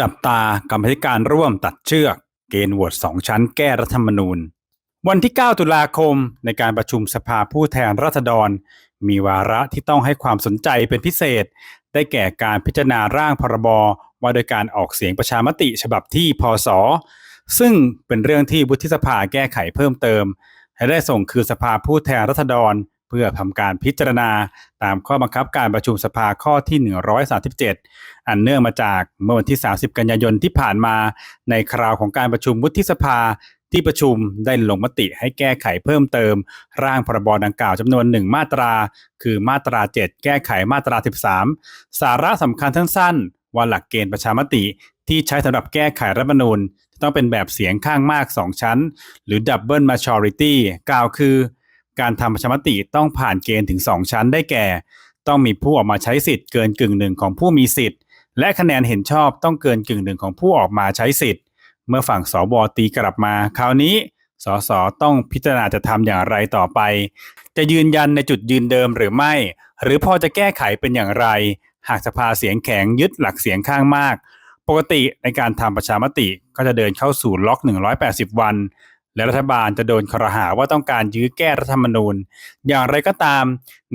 จับตากรรมธิการร่วมตัดเชือกเกณฑ์โหวตสองชั้นแก้รัฐธรรมนูญ วันที่ 9 ตุลาคมในการประชุมสภาผู้แทนราษฎร มีวาระที่ต้องให้ความสนใจเป็นพิเศษ ได้แก่การพิจารณาร่างพรบว่าโดยการออกเสียงประชามติฉบับที่พศ ซึ่งเป็นเรื่องที่วุฒิสภาแก้ไขเพิ่มเติม ให้ได้ส่งคืนสภาผู้แทนราษฎร เพื่อทำการพิจารณาตามข้อบังคับการประชุมสภาข้อที่ 137 อันเนื่องมาจากเมื่อวันที่ 30 กันยายนที่ผ่านมา ในคราวของการประชุมวุฒิสภาที่ประชุมได้ลงมติให้แก้ไขเพิ่มเติม ร่างพรบดังกล่าวจำนวนหนึ่งมาตรา คือมาตรา 7 แก้ไขมาตรา 13 สาระสำคัญทั้งสั้นว่าหลักเกณฑ์ประชามติที่ใช้สำหรับแก้ไขรัฐธรรมนูญจะต้องเป็นแบบเสียงข้างมาก 2 ชั้น หรือ Double Majority กล่าวคือ การทำประชามติต้องผ่านเกณฑ์ถึง 2 ชั้นได้แก่ ต้องมีผู้ออกมาใช้สิทธิ์เกินกึ่งหนึ่งของผู้มีสิทธิ์ และคะแนนเห็นชอบต้องเกินกึ่งหนึ่งของผู้ออกมาใช้สิทธิ์ เมื่อฝั่งสวตีกลับมาคราวนี้สสต้องพิจารณาจะทำอย่างไรต่อไป จะยืนยันในจุดยืนเดิมหรือไม่ หรือพอจะแก้ไขเป็นอย่างไร หากสภาเสียงแข็งยึดหลักเสียงข้างมาก ปกติในการทำประชามติก็จะเดินเข้าสู่ล็อก 180 วัน และรัฐบาลจะโดนครหาว่าต้องการยื้อแก้รัฐธรรมนูญ อย่างไรก็ตาม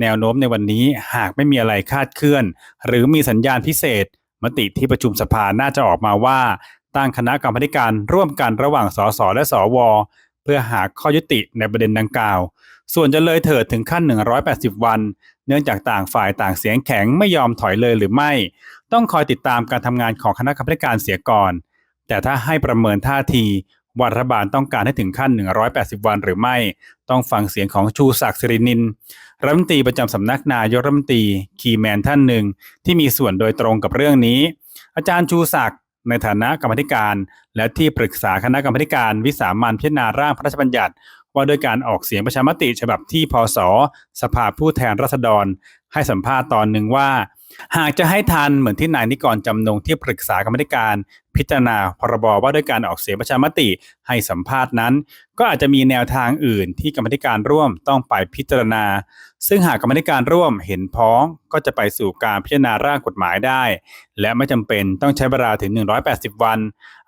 แนวโน้มในวันนี้หากไม่มีอะไรคาดเคลื่อน หรือมีสัญญาณพิเศษ มติที่ประชุมสภาน่าจะออกมาว่าตั้งคณะกรรมาธิการร่วมกันระหว่างสสและสว เพื่อหาข้อยุติในประเด็นดังกล่าว ส่วนจะเลยเถิดถึงขั้น 180 วัน เนื่องจากต่างฝ่ายต่างเสียงแข็งไม่ยอมถอยเลยหรือไม่ ต้องคอยติดตามการทำงานของคณะกรรมาธิการเสียก่อน แต่ถ้าให้ประเมินท่าที ว่ารัฐบาลต้องการให้ถึงขั้น 180 วันหรือไม่ ต้องฟังเสียงของชูศักดิ์สิรินินรัฐมนตรีประจำสำนักนายกรัฐมนตรีคีแมนท่านหนึ่งที่มีส่วนโดยตรงกับเรื่องนี้ อาจารย์ชูศักดิ์ในฐานะกรรมธิการ และที่ปรึกษาคณะกรรมการวิสามันพิจารณาร่างพระราชบัญญัติ ว่าโดยการออกเสียงประชามติฉบับที่พศสภาผู้แทนราษฎร ให้สัมภาษณ์ตอนหนึ่งว่า หากจะให้ทันเหมือนที่นายนิกรจำนงที่ปรึกษากรรมธิการ พิจารณาพรบว่าด้วยการออกเสียงประชามติให้สัมภาษณ์นั้น ก็อาจจะมีแนวทางอื่นที่กรรมธิการร่วมต้องไปพิจารณา ซึ่งหากกรรมธิการร่วมเห็นพ้องก็จะไปสู่การพิจารณาร่างกฎหมายได้ และไม่จำเป็นต้องใช้เวลาถึง 180 วัน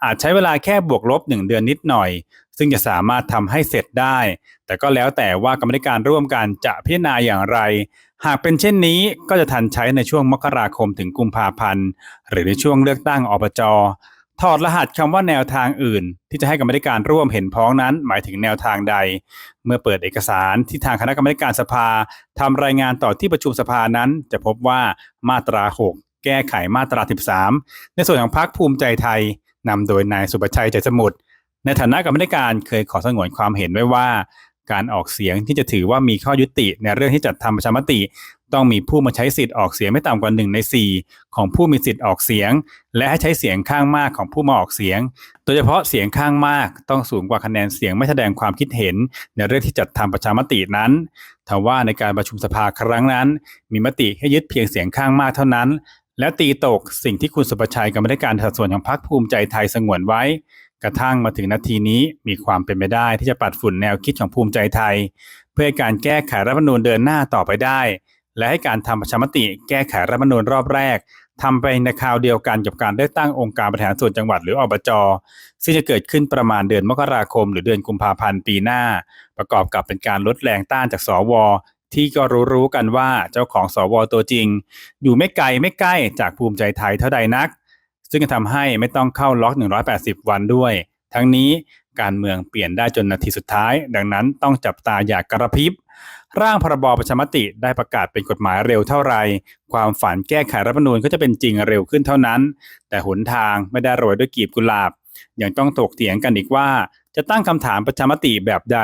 อาจใช้เวลาแค่บวกลบ 1 เดือนนิดหน่อย ซึ่งจะสามารถทำให้เสร็จได้ แต่ก็แล้วแต่ว่ากรรมธิการร่วมกันจะพิจารณาอย่างไร หากเป็นเช่นนี้ก็จะทันใช้ในช่วงมกราคมถึงกุมภาพันธ์หรือในช่วงเลือกตั้งอบจ ถอดรหัสคำว่าแนวทางอื่น ที่จะให้กรรมธิการร่วมเห็นพ้องนั้น หมายถึงแนวทางใด เมื่อเปิดเอกสารที่ทางคณะกรรมการสภาทำรายงานต่อที่ประชุมสภานั้น จะพบว่ามาตรา 6 แก้ไขมาตรา 13 ในส่วนของพรรคภูมิใจไทยนำโดยนายสุประชัยใจสมุทรในฐานะกรรมการเคยขอสงวนความเห็นไว้ว่า การออกเสียงที่จะถือว่ามีข้อยุติในเรื่องที่จัดทำประชามติ ต้องมีผู้มาใช้สิทธิ์ออกเสียงไม่ต่ำกว่า1ใน 4 ของผู้มีสิทธิ์ออกเสียง และให้ใช้เสียงข้างมากของผู้มาออกเสียง โดยเฉพาะเสียงข้างมากต้องสูงกว่าคะแนนเสียงไม่แสดงความคิดเห็น ในเรื่องที่จัดทำประชามตินั้นทว่าในการประชุมสภาครั้งนั้น มีมติให้ยึดเพียงเสียงข้างมากเท่านั้น และตีตกสิ่งที่คุณสุประชัยกรรมธิการสัดส่วนของพรรคภูมิใจไทยสงวนไว้ กระทั่งมาถึงนาทีนี้มีความเป็นไปได้ที่จะปัดฝุ่นแนวคิดของภูมิใจไทย เพื่อให้การแก้ไขรัฐมนูญเดินหน้าต่อไปได้ และให้การทำประชามติแก้ไขรัฐมนูญรอบแรกทำไปในคราวเดียวกันกับการได้ตั้งองค์การบริหารส่วนจังหวัดหรืออบจซึ่งจะเกิดขึ้นประมาณเดือนมกราคม หรือเดือนกุมภาพันธ์ปีหน้า ประกอบกับเป็นการลดแรงต้านจากสวที่ก็รู้ๆกันว่าเจ้าของสวตัวจริง อยู่ไม่ไกลไม่ใกล้จากภูมิใจไทยเท่าใดนัก ซึ่งจะทำให้ไม่ต้องเข้าล็อก 180 วันด้วย ทั้งนี้การเมืองเปลี่ยนได้จนนาทีสุดท้าย ดังนั้นต้องจับตาอย่ากกระพริบ ร่างพรบประชามติได้ประกาศเป็นกฎหมายเร็วเท่าไร ความฝันแก้ไขรัฐธรรมนูญก็จะเป็นจริงเร็วขึ้นเท่านั้น แต่หนทางไม่ได้โรยด้วยกีบกุหลาบ ยังต้องถกเถียงกันอีกว่า จะตั้งคำถามประชามติแบบใด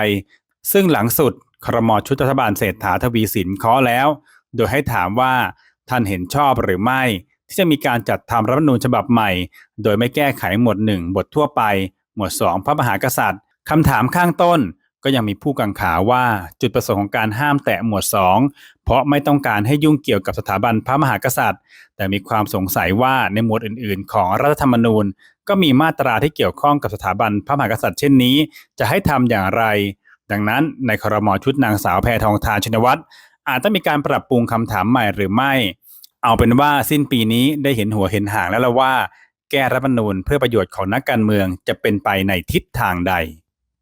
ซึ่งหลังสุดครมชุดรัฐบาลเศรษฐาทวีสินเคาะแล้ว โดยให้ถามว่าท่านเห็นชอบหรือไม่ ที่จะมีการจัดทำรัฐธรรมนูญฉบับใหม่ โดยไม่แก้ไขหมวดหนึ่งบททั่วไป หมวด 2 พระมหากษัตริย์คำถามข้างต้นก็ยังมีผู้กังขาว่าจุดประสงค์ของการห้ามแตะหมวด 2 เพราะไม่ต้องการให้ยุ่งเกี่ยวกับสถาบันพระมหากษัตริย์ แต่มีความสงสัยว่าในหมวดอื่น ๆ ของรัฐธรรมนูญ ก็มีมาตราที่เกี่ยวข้องกับสถาบันพระมหากษัตริย์เช่นนี้ จะให้ทำอย่างไร ดังนั้นในครมชุดนางสาวแพทองทานชินวัตรอาจต้องมีการปรับปรุงคำถามใหม่หรือไม่ เอาเป็นว่าสิ้นปีนี้ได้เห็นหัวเห็นหางแล้วละว่า แก้รัฐธรรมนูญเพื่อประโยชน์ของนักการเมืองจะเป็นไปในทิศทางใด